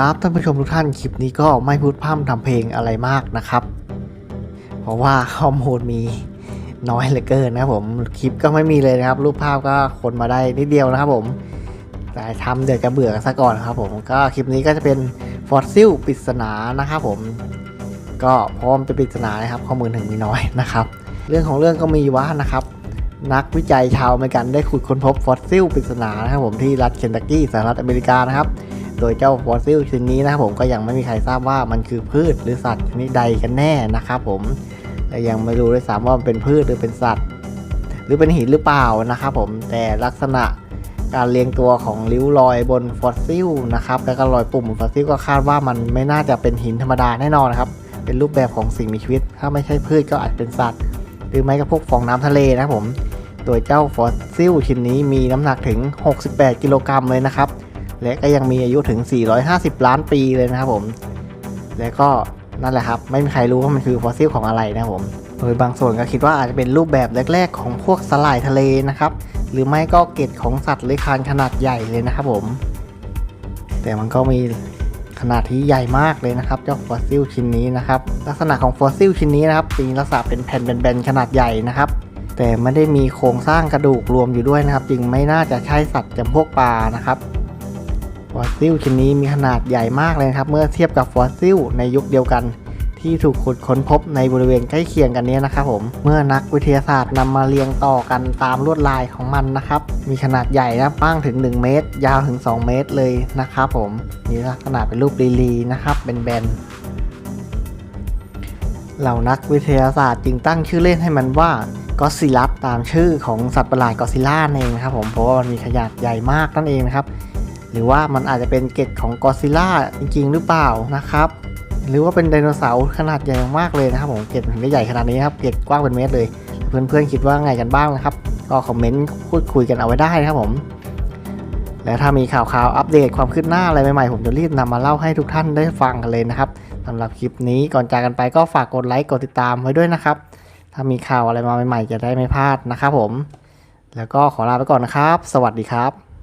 ครับท่านผู้ชมทุกท่านคลิปนี้ก็ไม่พูดพร่ำทำเพลงอะไรมากนะครับ เพราะว่าข้อมูลมีน้อยเหลือเกินนะครับผมคลิปก็ไม่มีเลยนะครับ รูปภาพก็คนมาได้นิดเดียวนะครับผมแต่ทำเดี๋ยวจะเบื่อซะก่อนครับผมก็คลิปนี้ก็จะเป็นฟอสซิลปริศนานะครับผมก็พราะมันเป็นปริศนานะครับ ข้อมูลถึงมีน้อยนะครับ เรื่องของเรื่องก็มีว่านะครับ นักวิจัยชาวอเมริกันได้ขุดค้นพบฟอสซิลปริศนานะครับผมที่รัฐเคนตักกี้สหรัฐอเมริกานะครับ โดยเจ้าฟอสซิลชนิดนี้นะครับผมก็ยังไม่มีใครทราบว่ามันคือพืชหรือสัตว์ชนิดใดกันแน่นะครับผมและยังไม่รู้ด้วยซ้ำว่ามันเป็นพืชหรือเป็นสัตว์ หรือเป็นหินหรือเปล่านะครับผมแต่ลักษณะการเรียงตัวของริ้วรอยบนฟอสซิลนะครับแล้วก็รอยปุ่มฟอสซิลก็คาดว่ามันไม่น่าจะเป็นหินธรรมดาแน่นอนนะครับเป็นรูปแบบของสิ่งมีชีวิต ถ้าไม่ใช่พืชก็อาจเป็นสัตว์ หรือไม่ก็พวกฟองน้ำทะเลนะครับผมโดยเจ้าฟอสซิลชิ้นนี้มีน้ำหนักถึง 68 กิโลกรัมเลยนะครับ และก็ยังมีอายุถึง 450 ล้านปีเลยนะครับผม และก็นั่นแหละครับ ไม่มีใครรู้ว่ามันคือฟอสซิลของอะไรนะครับผม โดยบางส่วนก็คิดว่าอาจจะเป็นรูปแบบแรก ๆ ของพวกสลายทะเลนะครับ หรือไม่ก็เกล็ดของสัตว์เลื้อยคลานขนาดใหญ่เลยนะครับผม แต่มันก็มีขนาดที่ใหญ่มากเลยนะครับ เจ้าฟอสซิลชิ้นนี้นะครับ ลักษณะของฟอสซิลชิ้นนี้นะครับมีลักษณะเป็นแผ่นแบนๆขนาดใหญ่นะครับ แต่ไม่ได้มีโครงสร้างกระดูกรวมอยู่ด้วยนะครับ จึงไม่น่าจะใช่สัตว์จำพวกปลานะครับ ฟอสซิลชิ้นนี้มีขนาดใหญ่มากเลยครับ เมื่อเทียบกับฟอสซิลในยุคเดียวกันที่ถูกขุดค้นพบในบริเวณใกล้เคียงกันนี้นะครับผมเมื่อนักวิทยาศาสตร์นำมาเรียงต่อกันตามลวดลายของมันนะครับ มีขนาดใหญ่นะป้างถึง 1 เมตร ยาวถึง 2 เมตรเลยนะครับผมมีลักษณะเป็นรูปลีลีนะครับเป็นแบนเหล่านักวิทยาศาสตร์จึงตั้งชื่อเล่นให้มันว่ากอซิลัสตามชื่อของสัตว์ประหลาดกอซิล่าเองนะครับผมเพราะว่ามันมีขนาดใหญ่มากนั่นเองนะครับ หรือว่ามันอาจจะเป็นเกล็ดของกอซิล่าจริง ๆ หรือเปล่านะครับ หรือว่าเป็นไดโนเสาร์ขนาดใหญ่มากเลยนะครับผมเกล็ดถึงได้ใหญ่ขนาดนี้ครับเกล็ดกว้างเป็นเมตรเลย เพื่อนๆคิดว่าไงกันบ้างนะครับ ก็คอมเมนต์พูดคุยกันเอาไว้ได้นะครับผมและถ้ามีข่าวๆอัปเดตความคืบหน้าอะไรใหม่ๆ ผมจะรีบนำมาเล่าให้ทุกท่านได้ฟังกันเลยนะครับสำหรับคลิปนี้ก่อนจากกันไปก็ฝากกดไลค์กดติดตามไว้ด้วยนะครับ ถ้ามีข่าวอะไรมาใหม่ๆ จะได้ไม่พลาดนะครับผม แล้วก็ขอลาไปก่อนนะครับ สวัสดีครับ